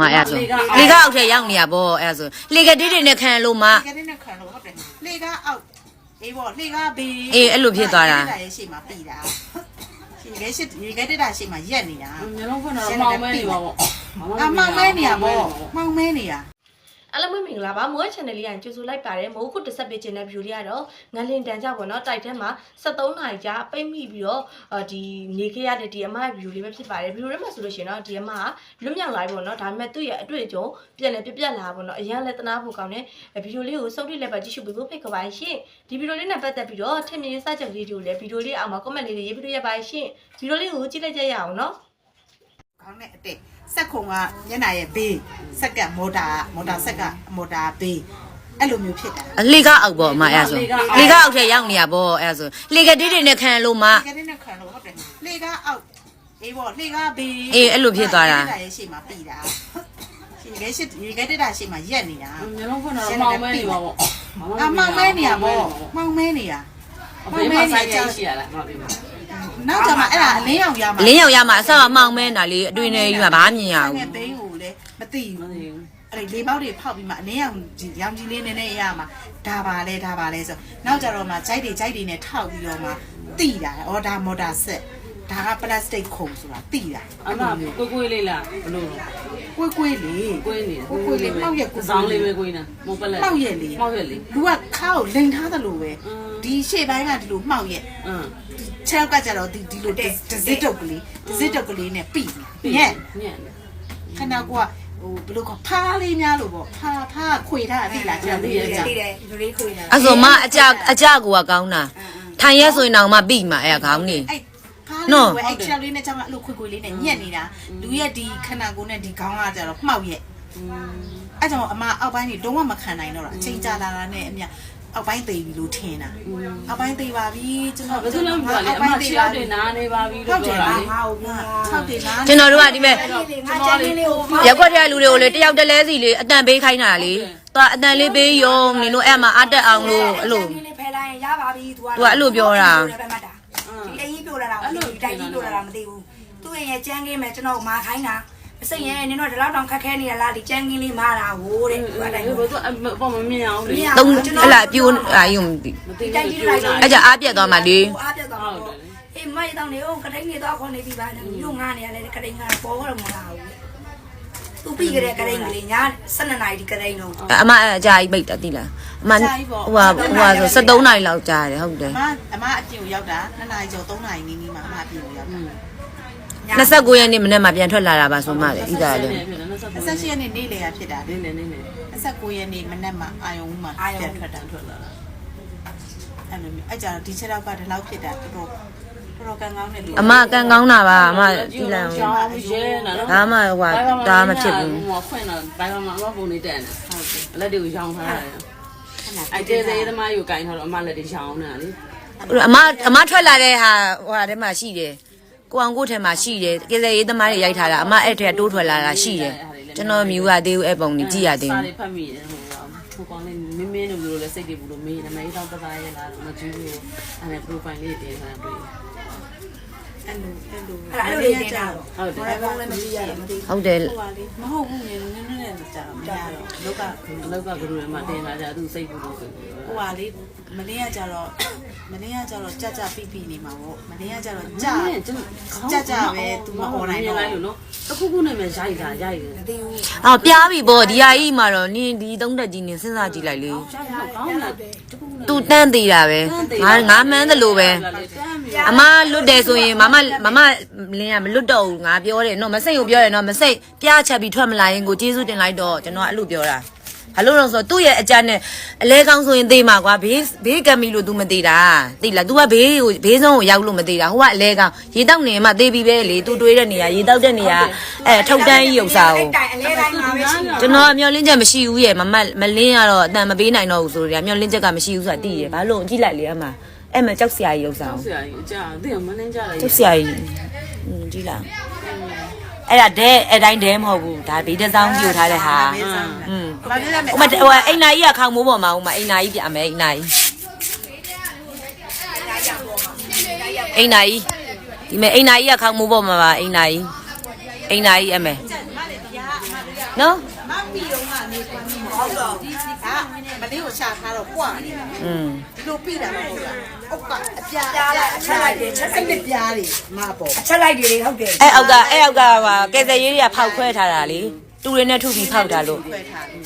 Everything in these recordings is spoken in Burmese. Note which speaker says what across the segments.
Speaker 1: မအဲ့ဒါဆိုလေကအောက်ထဲရောက်နေရပေါ့အဲ့ဒါဆိုလေကတိတိနဲ့ခံလို့မ
Speaker 2: ကတဲ့နဲ့ခံလို့ဟုတ်တယ်လေကားအောက်အေးပေါ့လေကားဘေး
Speaker 1: အေးအဲ့လိုဖြစ်သွားတာ
Speaker 2: ရဲ့ရှေ့မှာပြီတာရေခဲရှိရေခဲတက်တာရှေ့မှာရက်နေတာ
Speaker 3: မျိုးလုံးဖွင့်တော့မောင်မဲနေပါပေါ့
Speaker 2: အမောင်မဲနေရပေါ့မောင်မဲနေရ
Speaker 4: အားလုံးပဲမင်္ဂလာပါမိုး channel လေးကကြိုဆိုလိုက်ပါတယ်မိုးခုတစ်ဆက်ပေးခြင်းတဲ့ view လေးကတော့ငလင်တန်ကြပေါ့နော်တိုက်ထဲမှာ73နာရီကြာပိတ်မိပြီးတော့အာဒီနေခဲ့ရတဲ့ဒီအမရဲ့ view လေးပဲဖြစ်ပါတယ် view လေးမှာဆိုလို့ရှိရင်တော့ဒီအမကလွတ်မြောက်လာပြီပေါ့နော်ဒါပေမဲ့သူ့ရဲ့အတွေ့အကြုံပြန်လဲပြပြလာပေါ့နော်အရင်လဲတနာဖို့ကောင်းတဲ့ view လေးကိုစုပ်ထိလည်းပဲကြည့်ရှုပေးဖို့ဖိတ်ခေါ်ပါရှင်ဒီ view လေးနဲ့ပတ်သက်ပြီးတော့ထင်မြင်စကြက်လေးတွေကိုလည်း view လေးအောက်မှာ comment လေးတွေရေးပြီးတော့ရပါရှင် view လေးကိုကြည့်လိုက်ကြရအောင်နော်
Speaker 2: ခေါင်းနဲ့အတက်စက်ခုံကညနာရဲ့ဘေးစက်ကမော်တာမော်တာဆက်ကမော်တာဘေးအဲ့လိုမျိုးဖြစ်တာ
Speaker 1: လေကအောက်ပေါ့မအဲ့ဒါဆိုလေကအောက်ထဲရောက်နေရပေါ့အဲ့ဒါဆိုလေကတိတိနဲ့ခံလို့မ
Speaker 2: ကတဲ့နဲ့ခံလို့ဟုတ်တယ်လေကားအောက်အေးပေါ့လေကားဘေး
Speaker 1: အေးအဲ့လိုဖြစ်သွားတာ
Speaker 2: ရဲ့ရှေ့မှာပြီတာရေခဲရှိရေခဲတက်တာရှေ့မှာရက်နေတာ
Speaker 3: မျိုးလုံးဖွင့်တော့မောင်မဲနေပါပေါ့
Speaker 2: အမောင်မဲနေရပေါ့မောင်မဲနေရ
Speaker 3: ဘေးမှာဆိုင်ကြရှိရလားမောင်လေး
Speaker 2: နောက်ကြမှာအဲ့ဒါအလင်းရောင်ရမှာ
Speaker 1: အလင်းရောက်ရမှာအဆောက်အမောင်မဲနာလေးအတွင်းထဲကြီးမှာဘာမှမြင်ရ
Speaker 2: င
Speaker 1: ဘူး
Speaker 2: ယ်ဘိန်းကိုလည်းမသိ
Speaker 3: မ
Speaker 2: ဘူး
Speaker 3: သိဘူး
Speaker 2: အဲ့ဒီလေးပေါက်တွေဖောက်ပြီးမှအလင်းရောင်ကြီးရောင်ကြီးလေးနည်းနည်းရမှာဒါပါလဲဒါပါလဲဆိုနောက်ကြတော့မှဂျိုက်တွေဂျိုက်တွေနဲ့ထောက်ပြီးတော့မှတိတာဩဒါမော်တာဆက်ဒါကပလတ်စတစ်ခုံဆိုတာတိတာ
Speaker 3: အမကိုကိုလေးလားဘလို့
Speaker 2: ကွေးကွေးလေး
Speaker 3: ကိုနေ
Speaker 2: ကွေးကွေးလေးပေါက်ရက်ကို
Speaker 3: စောင်းလေးပဲကိုနေမောပလက်
Speaker 2: ပေါက်ရက်လေး
Speaker 3: မောက်ရက်လေး
Speaker 2: လူကခါကိုလိန်ထားသလိုပဲဒီရှေ့ပိုင်းကဒီလိုမှောက်ရက်
Speaker 3: အင်း
Speaker 2: ခြေောက်ကကြတော့ဒီဒီလိုဒဇစ်တုတ်ကလေးဒဇစ်တုတ်ကလေးနဲ့ပြီညက်
Speaker 3: ညက်
Speaker 2: ခဏကဟိုဘယ်လိုကဖားလေးများလို့ပေါ့ဖားဖားခွေထားပြီလားကျွန်တော်သိရကြ
Speaker 5: တိတယ်လူလေးခွေတာ
Speaker 1: အဲ့ဆိုမအကြအကြကိုကကောင်းတာထိုင်ရဲဆိုရင်တော့မှပြီးမှာအဲ့ဒါခေါင်းနေ
Speaker 2: အဲ့ ဖားလေးဝဲအဲ့ချောက်လေးနဲ့ချောင်းကအဲ့လိုခွေခွေလေးနဲ့ညက်နေတာလူရဲ့ဒီခဏကိုနဲ့ဒီခေါင်းကကြတော့မှောက်ရက်အဲ့ကြောင့်အမအောက်ပိုင်းကြီးတုံးဝမခံနိုင်တော့တာအချိန်ကြာလာတာနဲ့အမြအောက်ပိုင်းသေးပြီလို့ထင်တာအောက်ပိုင်းသေးပါပြီကျွန်တော်
Speaker 3: ဘယ်သူလုံးပြောလဲအမချီရောက်တွေနားနေပါပြီလို့ပြောတာလေ
Speaker 5: ငါ့ကိုပြော
Speaker 2: ၆တင်လား
Speaker 1: ကျွန်တော်တို့ကဒီမဲ့
Speaker 5: ငါချမ်းလေးလေးကို
Speaker 1: ရက်ွက်တဲ့လူတွေကိုလေတယောက်တလဲစီလေအတန်ပေးခိုင်းတာလေသွားအတန်လေးပေးယုံနင်တို့အဲ့မှာအတက်အောင်လို့အဲ့လို
Speaker 5: လေးဖယ်လိုက်ရင်ရပါပြီ तू
Speaker 1: သူကအဲ့လိုပြောတာ
Speaker 5: ဒီ အရင်ပြောလာတာအဲ့လိုတိုက်ကြီးပြောလာတာမသိဘူးသူ့ရဲ့ကြမ်းကင်းမဲ့ကျွန်တော်မာခိုင်းတာအစိမ့်ရဲ့နင်တို့ဒီလောက်တောင်ခက်ခဲနေရလားဒီကြမ်းကင်းလေးမာတာဟိုးတဲ့သူအတိုင်း
Speaker 3: ဘယ်သူအပေါ်မမြင်အောင်လေ
Speaker 1: သုံးအဲ့လာပြိုးအာယုံမသိ
Speaker 3: မသိ
Speaker 5: တိုက်
Speaker 3: ဘူး
Speaker 5: ကြီးလိုက်တော့
Speaker 1: အဲ့ကြအားပြက်သွားမှလေ
Speaker 5: အားပြတ်သွားတော့အေးမိုက်တော့နေဦးကတိန်နေတော့ခေါ်နေပြီပါနဲ့မြို့ငားနေရတယ်ကတိန်ငါပေါ်တော့မလာဘူး သူပြီးကြတဲ့ကတိန်ကလေးညာ12နာရီဒီကတိန်တော့
Speaker 1: အမအဲ့အကြာကြီးပိတ်တာသိလားအမဟိုဟာဟိုဟာဆို73နိုင်လောက်ကြာတယ်ဟုတ်တယ်
Speaker 2: အမအမအပြင်ကိုရောက်တာ2နာရီကျော်3နာရီနီးနီးမှအမအပြင်ကိုရောက်တာ
Speaker 1: 29ရက်နေ့မနေ့မှပြန်ထွက်လာတာပါဆိုမှလေဣဒါလေ
Speaker 2: 28ရက်နေ့နေ့လေရဖြစ်တာ
Speaker 3: နေနေနေနေ
Speaker 2: 29ရက်နေ့မနက်မှအာယုံမှပြန်ထွက်တာထွက်လာတာအဲ့လိုမျိုးအဲ့ကြတော့ဒီချက်တော့ကဒီလောက်ဖြစ်တာတော်တော် တော်တော်ကံကောင်းတယ်လို့
Speaker 1: အမကန်ကောင်းတာပါအမကြည့်လိုက်
Speaker 3: ချော
Speaker 1: အောင်
Speaker 3: င်းရဲနာနော်
Speaker 1: ဒါမှဟိုဒါမှဖြစ်ဘူး
Speaker 3: ဟိုဖွင့်တော့ဘိုင်မှာအမပုံနေတက်နေဟုတ်တယ်လက်တွေကိုရောင်းထားတယ်အဲ့ကျဲသေးသမားယူကင်ထားတော့အမလက်တွေရောင်းနေတာလေ
Speaker 1: အမအမထွက်လာတဲ့ဟာဟိုဟာထဲမှာရှိတယ်ကိုအောင်ကိုထဲမှာရှိတယ်ကလေးရေးသမားတွေရိုက်ထားတာအမအဲ့ထဲတိုးထွက်လာတာရှိတယ်ကျွန်တော်မြူရသေးဘူးအဲ့ပုံကြီးကြည့်ရသေး
Speaker 3: စာ
Speaker 1: ဘူး
Speaker 3: တွေဖတ်မိတယ်ဟိုဟိုကောင်လေးမင်းမင်းတို့လိုလဲစိတ်တွေဘူးလို့မေးတယ်မေးတော့ပသားရဲ့လားမကျူးဘူးအဲ့ဒါ profile လေးတင်ထားတွေ့
Speaker 2: အဲ့လိုအဲ့လို
Speaker 5: အဲ့ဒါအဲ့လိုလေးနေတာ
Speaker 3: ဟုတ်တယ်
Speaker 5: ဘယ်ပုံလဲမကြည့်ရတော့မသိ
Speaker 1: ဟုတ်တယ်
Speaker 2: ဟိုပါလေမဟုတ်ဘူးနည်းနည်း နည်းနည်းကြာတော့မရတော့လောက
Speaker 3: လောက်ကဂရုတွေမှာတင်လာကြသူစိတ်ဘူးလို့ဆို
Speaker 2: ဟိုပါလေမနေ့ကကြတော့မနေ့ကကြတော့ကြကြပိပိနေမှာပေါ့မနေ့ကကြတော့ကြကြကြပဲသူမ online တော့
Speaker 3: လိုက်လို့နော်တခုခုနဲ့မှရိုက်တာရိုက်တယ်
Speaker 5: မသိဘူး
Speaker 1: အော်ပြားပြီပေါ့ဒီဟာကြီးမှာတော့နင်းဒီသုံးတက်ကြီးနင်းစဉ်းစားကြည့်လိုက်လေ
Speaker 3: ရိုက်တော့ကောင်းလားတခုခုနဲ့
Speaker 1: သူတန်းသေးတာပဲငါငါမှန်းသလိုပဲအမလွတ်တယ်ဆိုရင်မမမမလင်းကမလွတ်တော့ဘူးငါပြောတယ်နော်မစိတ်ကိုပြောတယ်နော်မစိတ်ပြားချက်ပြီးထွက်မလာရင်ကိုကျေးဇူးတင်လိုက်တော့ကျွန်တော်အဲ့လိုပြောတာဘာလို့လဲဆိုတော့သူ့ရဲ့အကြမ်းနဲ့အလဲကောင်းဆိုရင်သေးမှာကွာဘေးဘေးကမ်းပြီလို့ तू မသေးတာသိလား तू ကဘေးကိုဘေးဆုံးကိုရောက်လို့မသေးတာဟိုကအလဲကောင်းရေတောက်နေမှသေးပြီပဲလေ तू တွေးတဲ့နေရာရေတောက်တဲ့နေရာအဲထုတ်တန်းကြီးဥစ္စာကို
Speaker 5: တိုင်အလဲတိုင်းမှာပဲရှိတယ်
Speaker 1: ကျွန်တော်ကမျောလင်းချက်မရှိဘူးရဲ့မမမလင်းရတော့အတန်မပေးနိုင်တော့ဘူးဆိုတော့မျောလင်းချက်ကမရှိဘူးဆိုတာသိရဘာလို့ကြည့်လိုက်လေအမအဲ့မကြောက်စရာကြီးဥစ္စာ
Speaker 3: ဆောက်
Speaker 1: ကို
Speaker 3: ဆရာကြီးအကြာသိမနှင်းကြတယ်
Speaker 1: ကျုပ်ဆရာကြီးอืมကြည့်လား အဲ့ဒါဒဲအဲ့တိုင်းဒဲမဟုတ်ဘူးဒါဘေးတစ်စောင်းပြိုထားတဲ့ဟာอืม
Speaker 2: ဘာဖြစ်လဲမ
Speaker 1: ဟိုမဟိုအိမ်နာကြီးကခေါင်းမိုးပေါ်မှာဟိုမအိမ်နာကြီးပြမယ်အိမ်နာကြီးအိမ်နာကြီးဒီမဲ့အိမ်နာကြီးကခေါင်းမိုးပေါ်မှာပါအိမ်နာကြီးအိမ်နာကြီးအမေနော်
Speaker 2: မမီတော့ကနေကွာမီမဟုတ်တော့ဒီဒီကမလေးကိုရှာထားတော့ပွားနေတယ်
Speaker 1: อืม
Speaker 2: ဒီလိုပြတာမဟုတ်လားအုတ်ကအပြား
Speaker 5: ပြားလိုက်အချက်လိုက်တယ်ချက်လိုက်
Speaker 2: အဲ့ဒီပြားတွေမပေါ်
Speaker 5: အချက်လိုက်တွေဟုတ်တယ်
Speaker 1: အဲ့အောက်ကအဲ့အောက်ကဟာကဲစရေးတွေကဖောက်ခွဲထားတာလေတူတွေနဲ့ထုပြီးဖောက်တာလို့
Speaker 2: ခွဲထားတယ်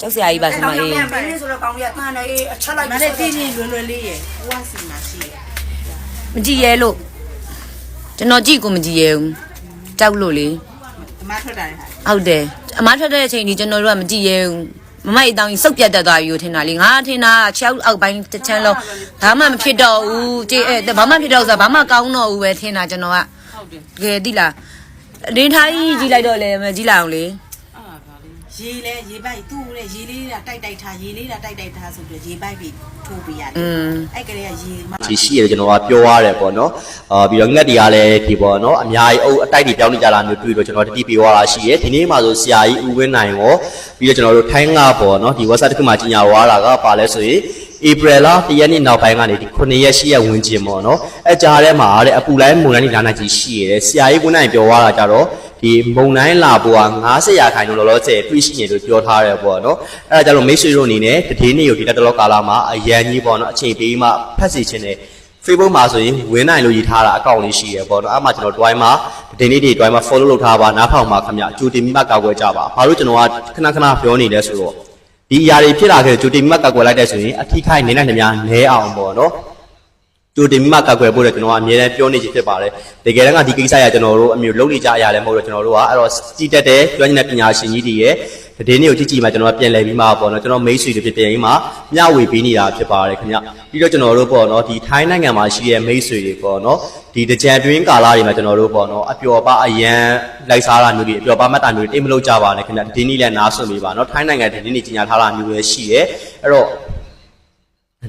Speaker 1: ကျောက်ဆရာကြီးပါစမ
Speaker 5: အဲ့
Speaker 1: အေး
Speaker 5: တော့ပြန်ပြီးဆိုတော့ကောင်းကြီးကမှန်တယ်အချက်လိုက်
Speaker 2: မနဲ့တင်းတင်းလွယ်လွယ်လေးရယ်ဘွားစီမှာရှိတယ်
Speaker 1: မကြည့်ရဲလို့ကျွန်တော်ကြည့်ကိုမကြည့်ရဲဘူးကြောက်လို့လေ
Speaker 2: အမထွက်တာလေဟာ
Speaker 1: ဟုတ်တယ် အမားထွက်တဲ့အချိန်ကြီးကျွန်တော်တို့ကမကြည့်ရဲဘူးမမကြီးတောင်းကြီးစုပ်ပြတ်တက်သွားပြီလို့ထင်တာလေငါထင်တာချောက်အောက်ပိုင်းတစ်ချမ်းလုံးဘာမှမဖြစ်တော့ဘူးကြည့်အဲဘာမှဖြစ်တော့ဆိုဘာမှကောင်းတော့ဘူးပဲထင်တာကျွန်တော်က
Speaker 3: ဟုတ်တယ်
Speaker 1: တကယ်သိလားအနေထားကြီးကြည့်လိုက်တော့လေမကြည့်လိုက်အောင်လေ
Speaker 3: အဲ့ဒါပါလေ
Speaker 2: ရေလဲရေပိုက်သူ့နဲ့ရေလေးကတိုက်တိုက်ထားရေလေးကတိုက်တိုက်ထားဆိုပြီးရေပိုက်ပြီးထိုးပေးရတယ်
Speaker 1: อืม
Speaker 2: အဲ့ကလေးကရေမ
Speaker 6: ဒီရှိရတယ်ကျွန်တော်ကပြောရတယ်ပေါ့နော်အာပြီးတော့ငှက်တွေကလည်းဒီပေါ့နော်အများကြီးအုပ်အတိုက်တွေပြောင်းနေကြတာမျိုးတွေ့တော့ကျွန်တော်တတိပြောရတာရှိရဒီနေ့မှဆိုဆရာကြီးဦးဝင်းနိုင်ရောပြီးတော့ကျွန်တော်တို့ထိုင်းငါပေါ့နော်ဒီ WhatsApp တစ်ခုမှကြီးညာဝါတာကပါလဲဆိုရင် April လတရက်နေ့နောက်ပိုင်းကနေဒီ9ရက်10ရက်ဝင်ကျင်ပေါ့နော်အဲကြားထဲမှာတဲ့အပူလိုင်းမုန်တိုင်းတွေလာနိုင်ကြီးရှိရတယ်ဆရာကြီးဦးနိုင်ပြောသွားတာကြတော့ ဒီမုန်တိုင်းလာပေါ်က90ရာခိုင်နှုန်းလောလောဆယ်တွေ့ရှိနေလို့ပြောထားတယ်ပေါ့နော်အဲဒါကြတော့မိတ်ဆွေတို့အနေနဲ့တည်င်းနေ့ကိုဒီတက်တလောကာလာမှာအရန်ကြီးပေါ့နော်အချိန်ပေးမှဖတ်စီခြင်းနဲ့ Facebook မှာဆိုရင်ဝင်းနိုင်လို့ရည်ထားတာအကောင့်လေးရှိရပေါ့နော်အဲ့မှာကျွန်တော် Dwight မှာဒီနေ့ဒီ Dwight မှာ follow လုပ်ထားပါနားထောင်ပါခင်ဗျအကျိုးတင်မိမှကောက်ွယ်ကြပါဘာလို့ကျွန်တော်ကခဏခဏပြောနေလဲဆိုတော့ဒီအရာတွေဖြစ်လာခဲ့ကြိုတင်မိမှကောက်ွယ်လိုက်တဲ့ဆိုရင်အထီးခိုက်နေနိုင်တယ်များနဲအောင်ပေါ့နော် ကြိုတင်မိမှကောက်ွယ်ဖို့လည်းကျွန်တော်ကအမြဲတမ်းပြောနေချင်ဖြစ်ပါတယ်တကယ်တမ်းကဒီကိစ္စရကျွန်တော်တို့အမျိုးလုံးနေကြအရာလည်းမဟုတ်တော့ကျွန်တော်တို့ကအဲ့တော့ကြည်တက်တဲ့ကျွမ်းကျင်တဲ့ပညာရှင်ကြီးတွေရဲ့ဒီနေ့ကိုကြည့်ကြည့်မှကျွန်တော်ကပြန်လည်ပြီးမှပေါ့နော်ကျွန်တော်မိတ်ဆွေတွေဖြစ်ပြန်ပြီးမှမျှဝေပေးနေတာဖြစ်ပါတယ်ခင်ဗျပြီးတော့ကျွန်တော်တို့ပေါ့နော်ဒီထိုင်းနိုင်ငံမှာရှိတဲ့မိတ်ဆွေတွေပေါ့နော်ဒီတကြံတွင်းကာလတွေမှာကျွန်တော်တို့ပေါ့နော်အပျော်ပါအရန်လိုက်စားတာမျိုးတွေအပျော်ပါမတ်တာမျိုးတွေတိတ်မလို့ကြပါနဲ့ခင်ဗျဒီနေ့လည်းနားဆွပေးပါနော်ထိုင်းနိုင်ငံဒီနေ့ကြီးညာထားတာမျိုးတွေရှိတယ်အဲ့တော့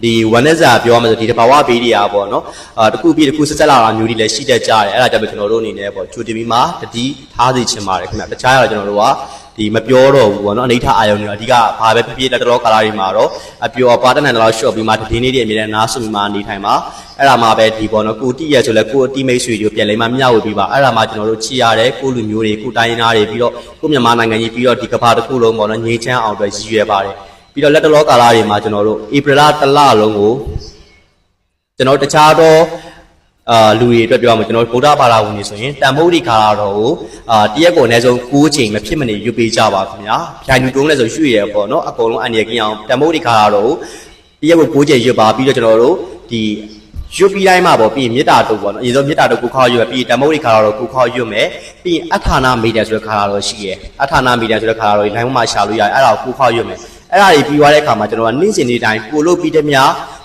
Speaker 6: ဒီဝနက်စာပြောရမယ်ဆိုဒီတဘာဝဘေးတွေอ่ะပေါ့နော်အာတစ်ခုပြီးတစ်ခုဆက်ဆက်လာတာမျိုးတွေလည်းရှိတတ်ကြတယ်အဲ့ဒါကြောင့်ကျွန်တော်တို့အနေနဲ့ပေါ့ဂျူတီဗီမှာတတိထားစီချင်ပါတယ်ခင်ဗျတခြားရတော့ကျွန်တော်တို့ကဒီမပြောတော့ဘူးပေါ့နော်အနိဋ္ဌအာယုံတွေအဓိကဘာပဲဖြစ်ဖြစ်လက်တော်ကာလာတွေမှာတော့အပျော်ပါတနန်တော့ရှော့ပြီးမှတည်င်းလေးတွေအမြဲတမ်းနားဆွပြီးမှနေထိုင်ပါအဲ့ဒါမှပဲဒီပေါ့နော်ကိုတိရဆိုလဲကိုအတိမိတ်ဆွေတွေကိုပြန်လဲမှမျှဝေပြီးပါအဲ့ဒါမှကျွန်တော်တို့ချီရတယ်ကိုလူမျိုးတွေကိုတိုင်းသားတွေပြီးတော့ကိုမြန်မာနိုင်ငံကြီးပြီးတော့ဒီကမ္ဘာတစ်ခုလုံးပေါ့နော်ငြိမ်းချမ်းအောင်အတွက်ရည်ရွယ်ပါတယ် ပြီးတော့လက်တော်ကာလာတွေမှာကျွန်တော်တို့ဧပြီလတစ်လလုံးကိုကျွန်တော်တခြားသောအာလူတွေအတွက်ပြောရမှာကျွန်တော်ဗုဒ္ဓဘာသာဝင်တွေဆိုရင်တန်ဖိုးဒီခါလာတော့ကိုအာတရက်ကိုအနည်းဆုံး6ချိန်မဖြစ်မနေယူပေးကြပါခင်ဗျာဖြိုင်ယူတုံးလဲဆိုရွှေ့ရပေါ့နော်အကုန်လုံးအန်ရကင်းအောင်တန်ဖိုးဒီခါလာတော့ကိုတရက်ကို6ချိန်ယူပါပြီးတော့ကျွန်တော်တို့ဒီရွတ်ပြီးတိုင်းမှာပေါ့ပြီးရင်မေတ္တာတုပ်ပေါ့နော်အရင်ဆုံးမေတ္တာတုပ်ကိုခေါ်ရွတ်ပြီးတန်ဖိုးဒီခါလာတော့ကိုခေါ်ရွတ်မယ်ပြီးရင်အထာနာမေတ္တာဆိုတဲ့ခါလာတော့ရှိရယ်အထာနာမေတ္တာဆိုတဲ့ခါလာတော့လိုင်းမှာရှာလို့ရတယ်အဲ့ဒါကိုကိုခေါ်ရွတ်မယ် အဲ့ဒါတွေပြီးသွားတဲ့အခါမှာကျွန်တော်ကနေ့စဉ်နေ့တိုင်းကိုလို့ပြီးတဲ့မြ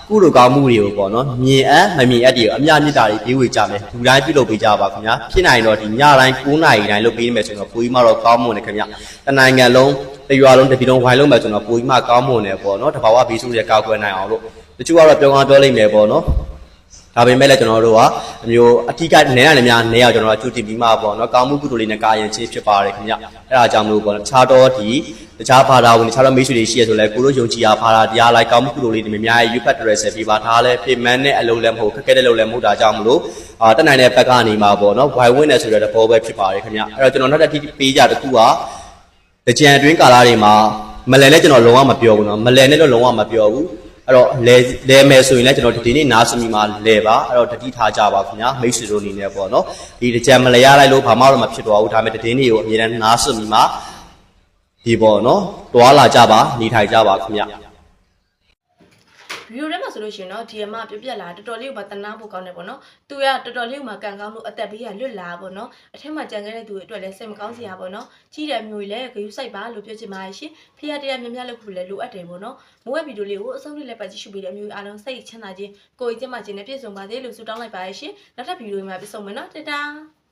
Speaker 6: ကုလိုကောင်းမှုတွေကိုပေါ့နော်မြင်အပ်မမြင်အပ်တွေကိုအများမြတ်တာတွေပြေးဝေကြမယ်လူတိုင်းပြုလုပ်ပေးကြပါခင်ဗျာဖြစ်နိုင်တော့ဒီညတိုင်း9နာရီတိုင်းလုပ်ပေးမယ်ဆိုတော့ပိုကြီးမတော့ကောင်းမွန်တယ်ခင်ဗျာတနိုင်ငံလုံးတရွာလုံးတစ်ပြည်လုံးဝိုင်းလုံးမယ်ဆိုတော့ပိုကြီးမကောင်းမွန်တယ်ပေါ့နော်တဘာဝဘေးဆိုးတွေကောက်ကွယ်နိုင်အောင်လို့တချို့ကတော့ပြောကောင်းပြောလိမ့်မယ်ပေါ့နော် ဒါပေမဲ့လည်းကျွန်တော်တို့ကအမျိုးအထီးကနေရနေများနေရကျွန်တော်တို့ကကျူတင်ပြီးမှပေါ့နော်ကောင်းမှုကုသိုလ်လေးနဲ့ကာယံချင်းဖြစ်ပါတယ်ခင်ဗျအဲ့ဒါကြောင့်မလို့ပေါ့နော်ခြားတော့ဒီတခြားဘာသာဝင်တခြားတော့မိတ်ဆွေတွေရှိရဆိုလဲကိုတို့ယုံကြည်အားဘာသာတရားလိုက်ကောင်းမှုကုသိုလ်လေးတွေအများကြီးရွတ်ဖတ်တယ်ဆက်ပြီးပါဒါလည်းဖေမန်းနဲ့အလုံးလည်းမဟုတ်ခက်ခဲတဲ့လုံးလည်းမဟုတ်တာကြောင့်မလို့အာတက်နိုင်တဲ့ဘက်ကနေမှာပေါ့နော်ဝိုင်ဝင်းနေဆိုတဲ့သဘောပဲဖြစ်ပါတယ်ခင်ဗျအဲ့တော့ကျွန်တော်နောက်တစ်တိပေးကြတစ်ခုကတကြံအတွင်းကာလတွေမှာမလဲလဲကျွန်တော်လုံးဝမပြောဘူးနော်မလဲနဲ့တော့လုံးဝမပြောဘူး အဲ့တော့လဲလဲမယ်ဆိုရင်လည်းကျွန်တော်ဒီနေ့နားစမီမှာလဲပါအဲ့တော့တတိထားကြပါခင်ဗျာမိတ်ဆွေတို့အနေနဲ့ပေါ့နော်ဒီတကြံမလဲရလိုက်လို့ဘာမှတော့မဖြစ်တော့ဘူးဒါပေမဲ့တည်င်းတွေကိုအမြဲတမ်းနားစမီမှာဒီပေါ့နော်တွာလာကြပါနေထိုင်ကြပါခင်ဗျာ
Speaker 4: ဗီဒီယိုထဲမှာဆိုလို့ရှိရင်တော့ဒီအမပြပြလာတော်တော်လေးကိုမတနာဖို့ကောင်းတယ်ပေါ့နော်သူကတော်တော်လေးကိုမကန်ကောင်းလို့အသက်ဘေးကလွတ်လာပေါ့နော်အထက်မှာကြံခဲ့တဲ့သူတွေအတွက်လည်းစိတ်မကောင်းစရာပေါ့နော်ကြီးတဲ့မျိုးကြီးလည်းဂရုစိုက်ပါလို့ပြောချင်ပါတယ်ရှင်ဖះတရားများများလုပ်ဖို့လည်းလိုအပ်တယ်ပေါ့နော်မိုးဝဲဗီဒီယိုလေးကိုအဆုံးထိလည်းပတ်ကြည့်ရှုပေးတဲ့မျိုးအားလုံးစိတ်ချမ်းသာခြင်းကိုယ်ကျင့်မှခြင်းနဲ့ပြည့်စုံပါစေလို့ဆုတောင်းလိုက်ပါတယ်ရှင်နောက်ထပ်ဗီဒီယိုမှာပြန်ဆုံမယ်နော်တတား